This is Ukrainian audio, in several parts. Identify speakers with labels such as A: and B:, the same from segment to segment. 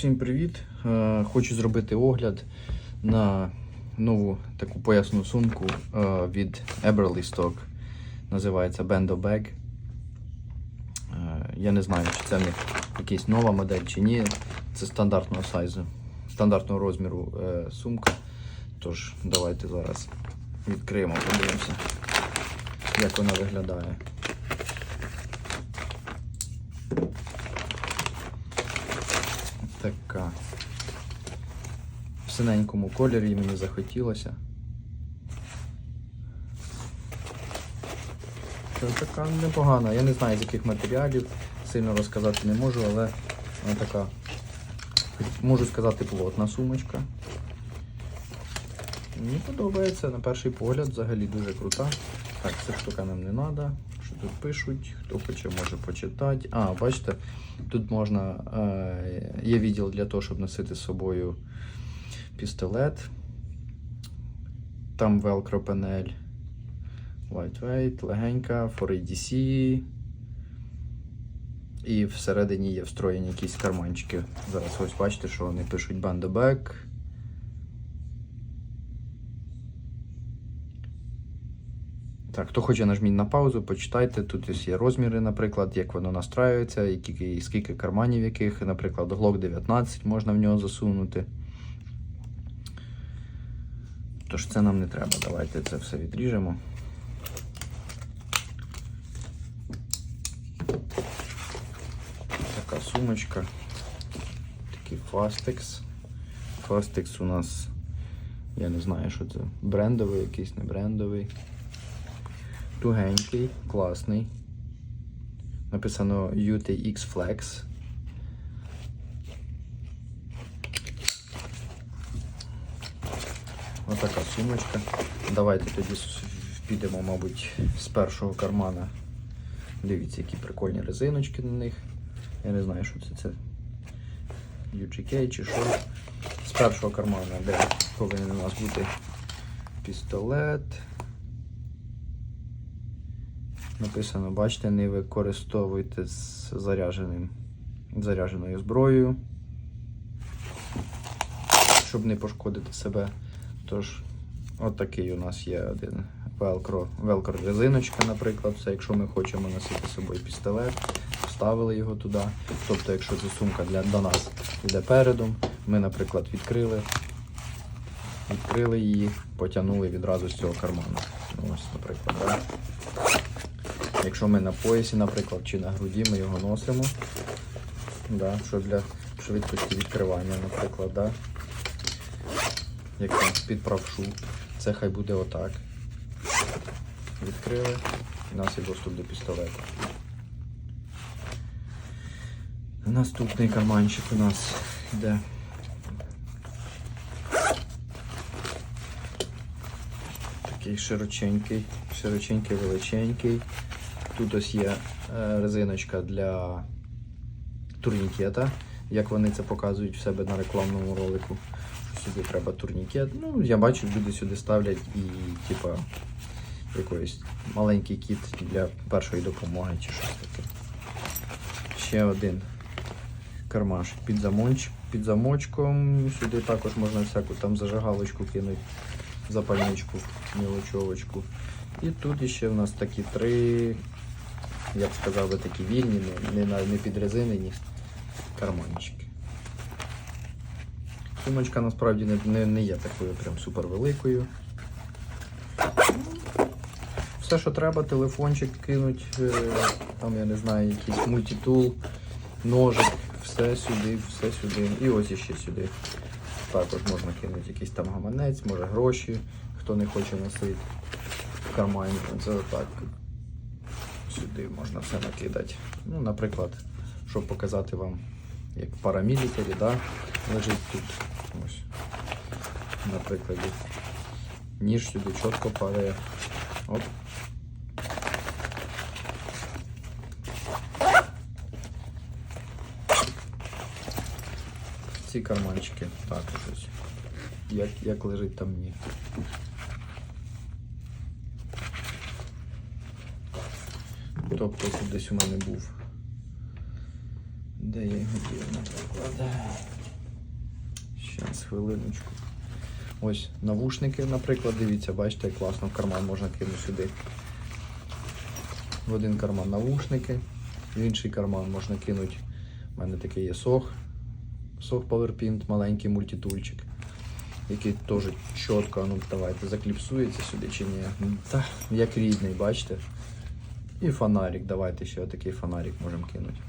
A: Всім привіт! Е, Хочу зробити огляд на нову таку поясну сумку е, від Eberly Stock. Називається Bando Bag. Е, Я не знаю, чи це в них якась нова модель чи ні. Це стандартного сайзу, стандартного розміру сумка. Тож, давайте зараз відкриємо, подивимося, як вона виглядає. Така. В синенькому кольорі мені захотілося. Це така непогана. Я не знаю з яких матеріалів, сильно розказати не можу, але вона така, можу сказати, плотна сумочка. Мені подобається на перший погляд, взагалі дуже крута. Так, ця штука нам не треба. Тут пишуть? Хто хоче, може почитати. А, бачите, тут можна. Е, є відділ для того, щоб носити з собою пістолет. Там Velcro панель. Lightweight, легенька, 4ADC. І всередині є встроєні якісь карманчики. Зараз ось бачите, що вони пишуть Bando Так, хто хоче нажміть на паузу, почитайте. Тут є розміри, наприклад, як воно настраюється, які, скільки карманів яких, наприклад, Glock 19 можна в нього засунути. Тож це нам не треба. Давайте це все відріжемо. Така сумочка. Такий Fastex. Fastex у нас, я не знаю, що це, брендовий, якийсь не брендовий. Тугенький, класний. Написано UTX Flex. Отака сумочка. Давайте тоді підемо, мабуть, з першого кармана. Дивіться, які прикольні резиночки на них. Я не знаю, що це. Це UGK чи що. З першого кармана, де повинен у нас бути пістолет. Написано, бачите, не використовуйте з зарядженим, зарядженою зброєю, щоб не пошкодити себе. Тож, от у нас є один велкро, велкро резиночка, наприклад. Це якщо ми хочемо носити з собою пістолет, вставили його туди. Тобто, якщо ця сумка для, до нас йде передом, ми, наприклад, відкрили, відкрили її, потягнули відразу з цього карману. Ну, Ось, наприклад, да? Якщо ми на поясі, наприклад, чи на груді, ми його носимо. Да, що для швидкості відкривання, наприклад, да? як там під правшу. Це хай буде отак. Відкрили, і у нас є доступ до пістолета. Наступний карманчик у нас йде. Такий широченький, широченький, величенький. Тут ось є е, резиночка для турнікета, як вони це показують в себе на рекламному ролику. Сюди треба турнікет. Ну, я бачу, люди сюди ставлять і, типа, якийсь маленький кіт для першої допомоги чи щось таке. Ще один кармашик під, замонч... під замочком. Сюди також можна всяку там зажигалочку кинути, запальничку, мілочовочку. І тут ще в нас такі три, я б сказав би такі вільні, не, не, не підрезинені карманчики. Сумочка насправді не, не, не є такою прям супер великою. Все, що треба, телефончик кинуть, е, там я не знаю, якийсь мультитул, ножик, все сюди, все сюди. І ось іще сюди. Також можна кинути якийсь там гаманець, може гроші, хто не хоче носити в кармані. Це отак. Сюди можна все накидати. Ну, наприклад, щоб показати вам, як парамілітарі, да, лежить тут. Ось. На прикладі. Ніж сюди чітко падає. Оп. Ці карманчики також ось. Як, як лежить там ні. Тобто тут десь у мене був. Де я його дів, наприклад. Зараз, хвилиночку. Ось навушники, наприклад, дивіться, бачите, як класно в карман можна кинути сюди. В один карман навушники, в інший карман можна кинути. У мене такий є сох. Сох PowerPint, маленький мультитульчик, який теж чітко, ну давайте, закліпсується сюди чи ні. Та, як рідний, бачите? І фонарик, давайте ще такий фонарик можемо кинути.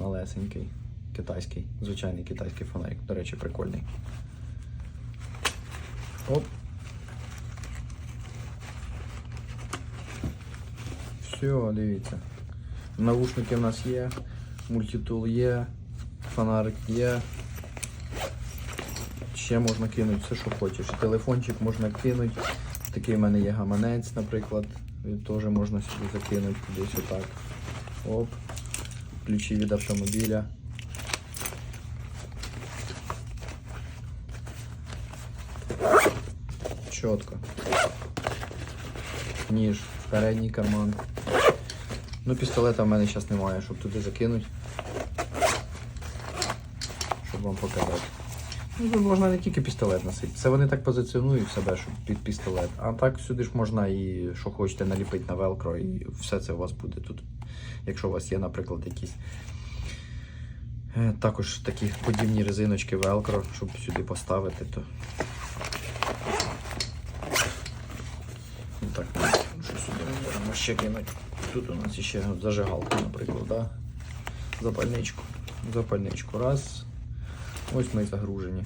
A: Малесенький, китайський, звичайний китайський фонарик. До речі, прикольний. Оп. Все, дивіться. Навушники в нас є, мультитул є, фонарик є. Ще можна кинути все, що хочеш. Телефончик можна кинути. Такий в мене є гаманець, наприклад. Він теж можна сюди закинути кудись отак. Оп. Ключі від автомобіля. Чітко. Ніж передній карман. Ну, пістолета в мене зараз немає, щоб туди закинути. Щоб вам показати. Ну, можна не тільки пістолет носити. Це вони так позиціонують себе, щоб під пістолет. А так сюди ж можна і що хочете наліпити на велкро, і все це у вас буде тут. Якщо у вас є, наприклад, якісь е, також такі подібні резиночки велкро, щоб сюди поставити, то. Так, що сюди можемо ще кинути. Тут у нас ще зажигалка, наприклад, да? запальничку. Запальничку. Раз. Ось ми і загружені.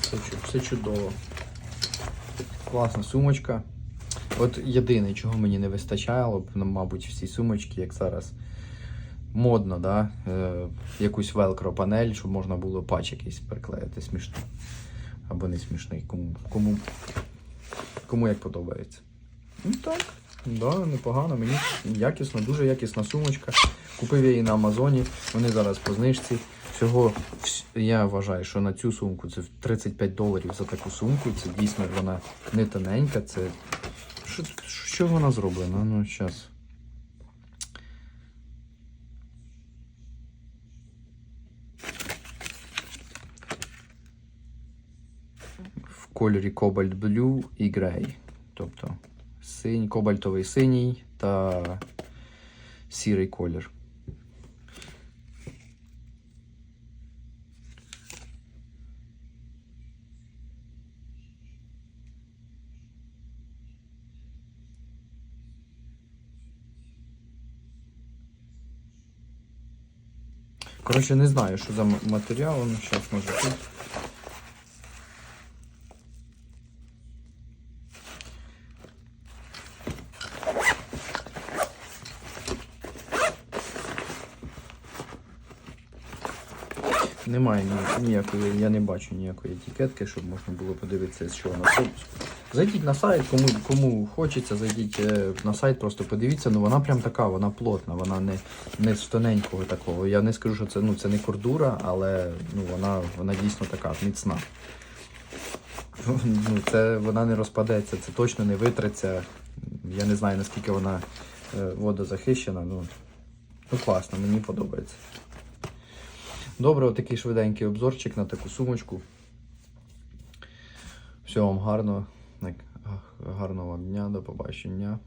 A: Все, все чудово. Класна сумочка. От єдине, чого мені не вистачало ну, мабуть, в цій сумочці, як зараз модно, да? е, якусь велкро панель, щоб можна було патч якийсь приклеїти смішно. Або не смішний, кому, кому, кому як подобається. Ну так, да, непогано, мені якісно, дуже якісна сумочка. Купив я її на Амазоні, вони зараз по знижці. Всього я вважаю, що на цю сумку це 35 доларів за таку сумку. Це дійсно вона не тоненька. Це що, що вона зроблена? Ну, зараз. В кольорі Cobalt Blue і Grey. Тобто синь, кобальтовий синій та сірий колір. Коротше, не знаю, що за матеріал, ну зараз може тут. Немає ніякої, я не бачу ніякої етикетки, щоб можна було подивитися, з чого на пропуск. Зайдіть на сайт, кому, кому хочеться, зайдіть е, на сайт, просто подивіться. Ну вона прям така, вона плотна, вона не, не з тоненького такого. Я не скажу, що це, ну, це не кордура, але ну, вона, вона дійсно така міцна. Ну, це, вона не розпадеться, це точно не витреться. Я не знаю, наскільки вона е, водозахищена. Ну, ну класно, мені подобається. Добре, отакий швиденький обзорчик на таку сумочку. Всього вам гарного, гарного вам дня, до побачення.